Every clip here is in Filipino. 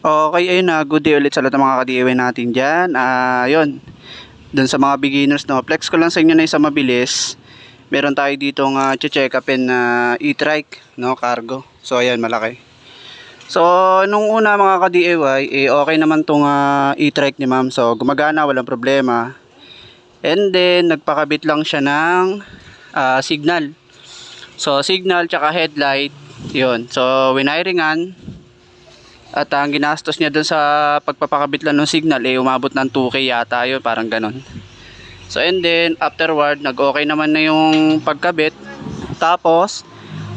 Okay, ayun na. Good day ulit sa lahat ng mga ka-DIY natin dyan. Ah, yun. Dun sa mga beginners, no. Flex ko lang sa inyo na isang mabilis. Meron tayo dito nga check upin na e-trike, no, cargo. So, ayan, malaki. So, nung una mga ka-DIY, eh, okay naman tong ah, e-trike ni ma'am. So, gumagana, walang problema. And then, nagpakabit lang siya ng ah, signal. So, signal tsaka headlight. Yun. So, winiringan. At ang ginastos niya dun sa pagpapakabit lang ng signal, eh, umabot ng 2K yata yun, parang ganon. So, and then, afterward, nag-okay naman na yung pagkabit. Tapos,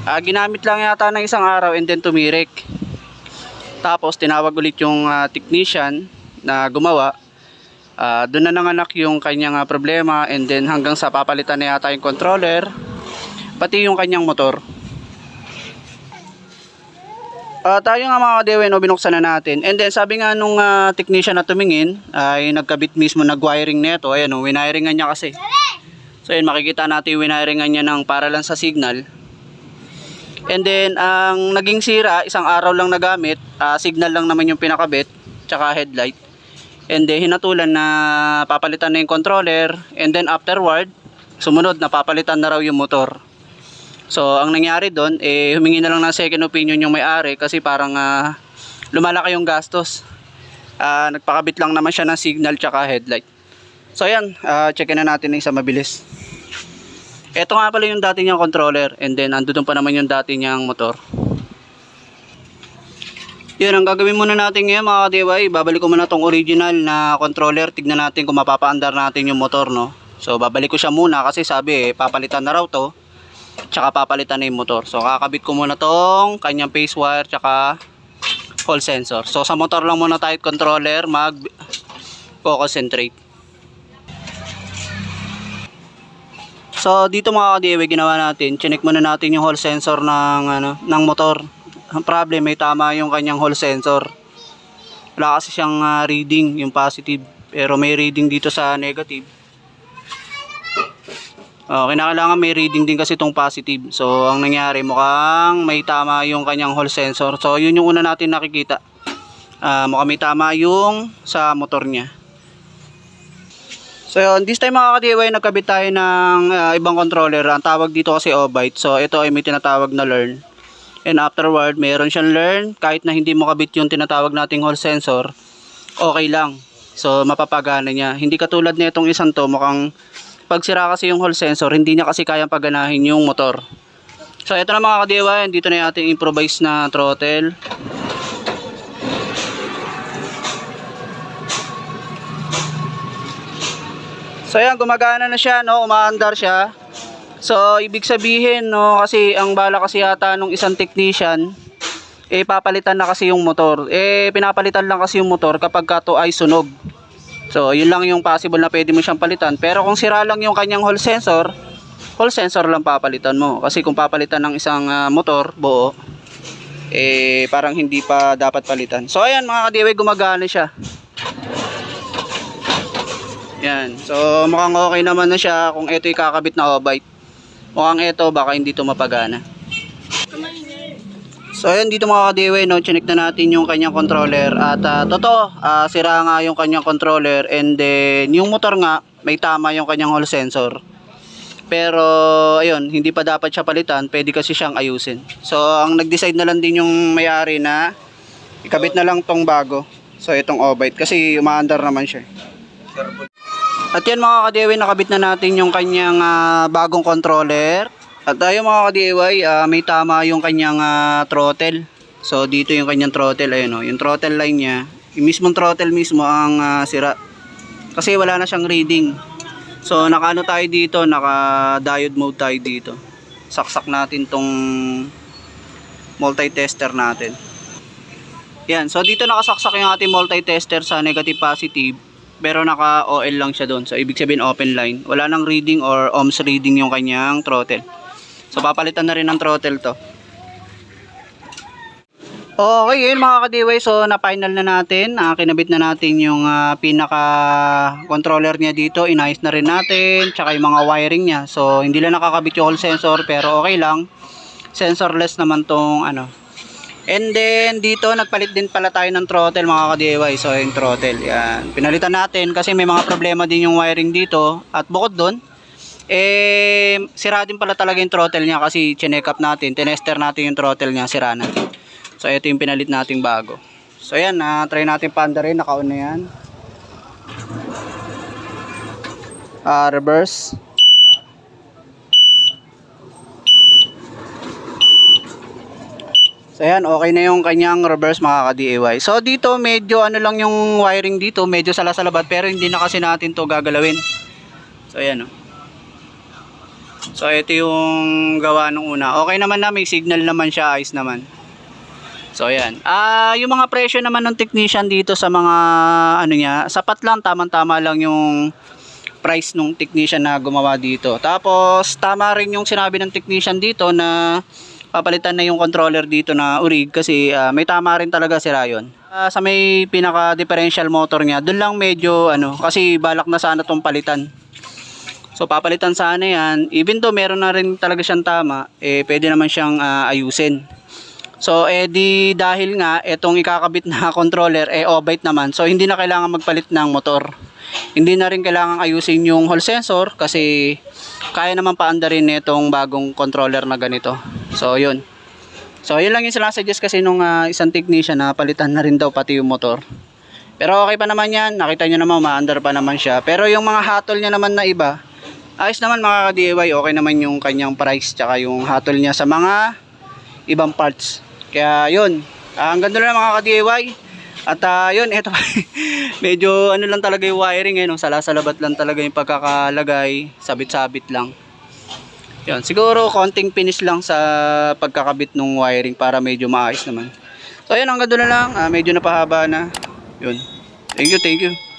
ah, ginamit lang yata ng isang araw and then tumirik. Tapos, tinawag ulit yung ah, technician na gumawa. Ah, doon na nanganak yung kanyang ah, problema and then hanggang sa papalitan na yata yung controller, pati yung kanyang motor. Ah, tayo nga mga kadewe, no, binuksan na natin. And then sabi nga nung ah, technician na tumingin, ay nagkabit mismo nag-wiring nito. Ayan, oh, winiringan niya kasi. So yun, makikita natin winiringan niya ng para lang sa signal. And then, ang naging sira, isang araw lang nagamit, ah, signal lang naman yung pinakabit, tsaka headlight. And then, hinatulan na papalitan na yung controller. And then, afterward, sumunod, napapalitan na raw yung motor. So, ang nangyari doon, eh, humingi na lang ng second opinion yung may-ari kasi parang ah, lumalaki yung gastos. Ah, nagpakabit lang naman siya ng signal tsaka headlight. So, ayan, ah, checkin na natin isa mabilis. Ito nga pala yung dati niyang controller and then andun pa naman yung dati niyang motor. Yun, ang gagawin muna natin ngayon mga ka-DIY, babalik ko muna tong original na controller. Tignan natin kung mapapaandar natin yung motor, no? So, babalik ko siya muna kasi sabi, eh, papalitan na raw to. Tsaka papalitan na yung motor. So, kakabit ko muna tong kanyang phase wire tsaka hall sensor. So, sa motor lang muna tayo controller mag concentrate. So, dito mga ka-DIY ginawa natin, chinek muna natin yung hall sensor ng, ano, ng motor. Ang problem, may tama yung kanyang hall sensor. Wala kasi siyang ah, reading, yung positive. Pero may reading dito sa negative. Oh, kinakailangan may reading din kasi itong positive. So, ang nangyari, mukhang may tama yung kanyang hall sensor. So, yun yung una natin nakikita. Ah, mukhang may tama yung sa motor niya. So, yun, this time mga ka-DIY, nagkabit tayo ng ah, ibang controller. Ang tawag dito kasi O-Byte. So, ito ay may tinatawag na learn. And afterward, mayroon siyang learn. Kahit na hindi mo kabit yung tinatawag nating hall sensor, okay lang. So, mapapagana niya. Hindi katulad na itong isang to, mukhang pag sira kasi yung hall sensor, hindi niya kasi kayang paganahin yung motor. So, ito na mga ka-DIY. Dito na yung ating improvise na throttle. So ayan, gumagana na siya, no? Umaandar siya. So, ibig sabihin, no, kasi ang bala kasi yata nung isang technician, eh papalitan na kasi yung motor. Eh pinapalitan lang kasi yung motor kapag ka to ay sunog. So, yun lang yung possible na pwede mo siyang palitan. Pero kung sira lang yung kanyang hall sensor, hall sensor lang papalitan mo. Kasi kung papalitan ng isang ah, motor, buo, eh parang hindi pa dapat palitan. So, ayan mga kadiway, gumagana siya. Yan. So, mukhang okay naman na siya kung ito kakabit na O-Byte. Mukhang ito, baka hindi to mapagana. So, ayan dito mga ka-DIY, no, chinik na natin yung kanyang controller. At ah, totoo, ah, sira nga yung kanyang controller. And then, yung motor nga, may tama yung kanyang hall sensor. Pero, ayun, hindi pa dapat siya palitan. Pwede kasi siyang ayusin. So, ang nag-decide na lang din yung may-ari na ikabit na lang tong bago. So, itong O-Byte. Kasi umaandar naman siya. At yan mga ka-DIY, nakabit na natin yung kanyang ah, bagong controller. At tayo mga ka-DIY, ah, may tama yung kanyang ah, throttle. So dito yung kanyang throttle, ayun o. Yung throttle line niya, yung mismong throttle mismo ang ah, sira. Kasi wala na siyang reading. So nakaano tayo dito, naka diode mode tayo dito. Saksak natin tong multi-tester natin. Yan, so dito nakasaksak yung ating multi-tester sa negative positive pero naka OL lang siya doon. So ibig sabihin open line. Wala nang reading or ohms reading yung kanyang throttle. So papalitan na rin ng throttle to. Okay, yun mga ka-DIY. So na-final na natin. Ah, kinabit na natin yung ah, pinaka controller niya dito. Inayos na rin natin. Tsaka yung mga wiring niya. So hindi lang nakakabit yung hall sensor pero okay lang. Sensorless naman tong ano And then dito nagpalit din pala tayo ng throttle mga ka-DIY. So yung throttle, yan. Pinalitan natin kasi may mga problema din yung wiring dito. At bukod doon, eh sira din pala talaga yung throttle niya kasi chineck up natin, tinester natin yung throttle niya, sira na. So ito yung pinalit nating bago. So yan, na try natin panda rin, naka-on na yan. Ah, reverse. So yan, okay na yung kanyang reverse mga ka-DIY. So dito medyo ano lang yung wiring dito, medyo salasalabat pero hindi na kasi natin to gagalawin. So yan oh. So ito yung gawa nung una. Okay naman na, may signal naman siya, ayos naman. So yan. Ah, yung mga presyo naman ng technician dito sa mga ano niya, sapat lang, tamang-tama lang yung price nung technician na gumawa dito. Tapos tama rin yung sinabi ng technician dito na papalitan na yung controller dito na urig kasi ah, may tama rin talaga si Rayon. Ah, sa may pinaka differential motor niya, doon lang medyo ano kasi balak na sana tong palitan. So papalitan sana yan, even though meron na rin talaga siyang tama, eh pwede naman siyang ah, ayusin. So eh dahil nga etong ikakabit na controller eh obite naman. So hindi na kailangan magpalit ng motor. Hindi na rin kailangan ayusin yung hall sensor kasi kaya naman paandarin nitong bagong controller na ganito. So yun. So yun lang yung sinasuggest kasi nung ah, isang technician na palitan na rin daw pati yung motor. Pero okay pa naman yan. Nakita nyo naman maandar pa naman siya. Pero yung mga hatol niya naman na iba, ayos naman mga ka-DIY. Okay naman yung kanyang price tsaka yung hatol niya sa mga ibang parts. Kaya yun. Ah, ang ganda lang mga ka-DIY. At ah, yun, eto medyo ano lang talaga yung wiring eh, no? salasalabat lang talaga yung pagkakalagay, sabit-sabit lang. Yun, siguro konting finish lang sa pagkakabit ng wiring para medyo maayos naman. So ayun, hanggang doon na lang, Ah, medyo napahaba na. Yun. Thank you, thank you.